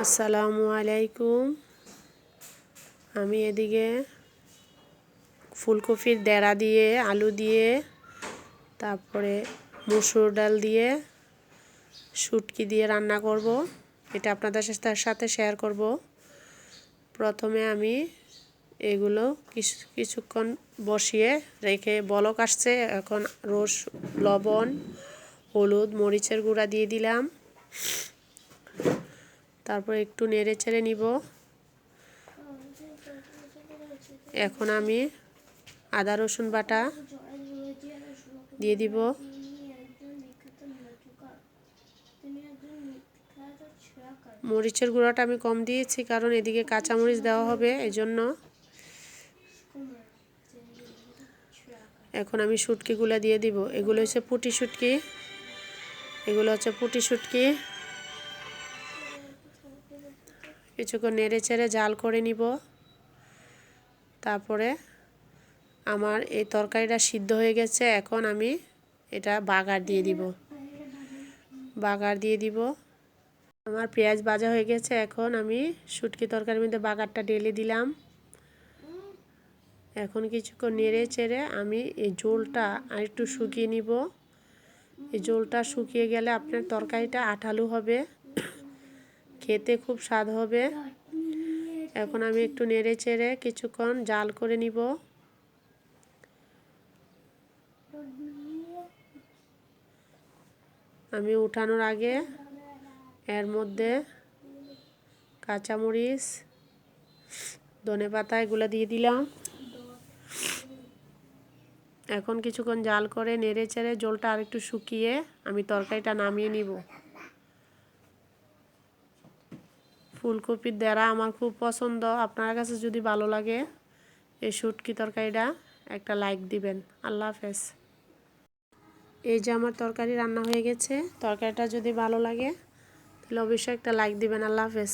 আসসালামু আলাইকুম। আমি এদিকে ফুলকপির দেড়া দিয়ে, আলু দিয়ে, তারপরে মুসুর ডাল দিয়ে, শুটকি দিয়ে রান্না করব। এটা আপনাদের সাথে শেয়ার করব। প্রথমে আমি এগুলো কিছু, কিছুক্ষণ বসিয়ে রেখে বলক আসছে। এখন রস, লবণ, হলুদ, মরিচের গুঁড়া দিয়ে দিলাম। তারপর একটু নেড়ে চেড়ে নিব। এখন আমি আদা, রসুন বাটা দিয়ে দিব। মরিচের গুঁড়াটা আমি কম দিয়েছি কারণ এদিকে কাঁচামরিচ দেওয়া হবে এই জন্য এখন আমি শুটকিগুলো দিয়ে দিব। এগুলো হচ্ছে পুটি শুটকি। এগুলো হচ্ছে পুটি শুটকি। কিছুক্ষণ নেড়ে চেড়ে জাল করে নিব। তারপরে আমার এই তরকারিটা সিদ্ধ হয়ে গেছে। এখন আমি এটা বাগার দিয়ে দিব। বাগার দিয়ে দিব। আমার পেঁয়াজ ভাজা হয়ে গেছে। এখন আমি শুটকি তরকারির মধ্যে বাগারটা ঢেলে দিলাম। এখন কিছুক্ষণ নেড়ে চেড়ে আমি এই ঝোলটা আরেকটু শুকিয়ে নিব। এই ঝোলটা শুকিয়ে গেলে আপনার তরকারিটা আঠালু হবে। খেতে খুব স্বাদ হবে। এখন আমি একটু নেড়ে চেড়ে কিছুক্ষণ জাল করে নিব। আমি উঠানোর আগে এর মধ্যে কাঁচামরিচ, ধনে পাতা এগুলো দিয়ে দিলাম। এখন কিছুক্ষণ জাল করে নেড়ে চেড়ে জলটা আরেকটু শুকিয়ে আমি তরকারিটা নামিয়ে নিব। ফুলকপির দেড়া আমার খুব পছন্দ। আপনার কাছে যদি ভালো লাগে এই শুটকি তরকারিটা, একটা লাইক দিবেন। আল্লাহ হাফেজ। এই যে আমার তরকারি রান্না হয়ে গেছে, তরকারিটা যদি ভালো লাগে, তাহলে অবশ্যই একটা লাইক দিবেন। আল্লাহ হাফেজ।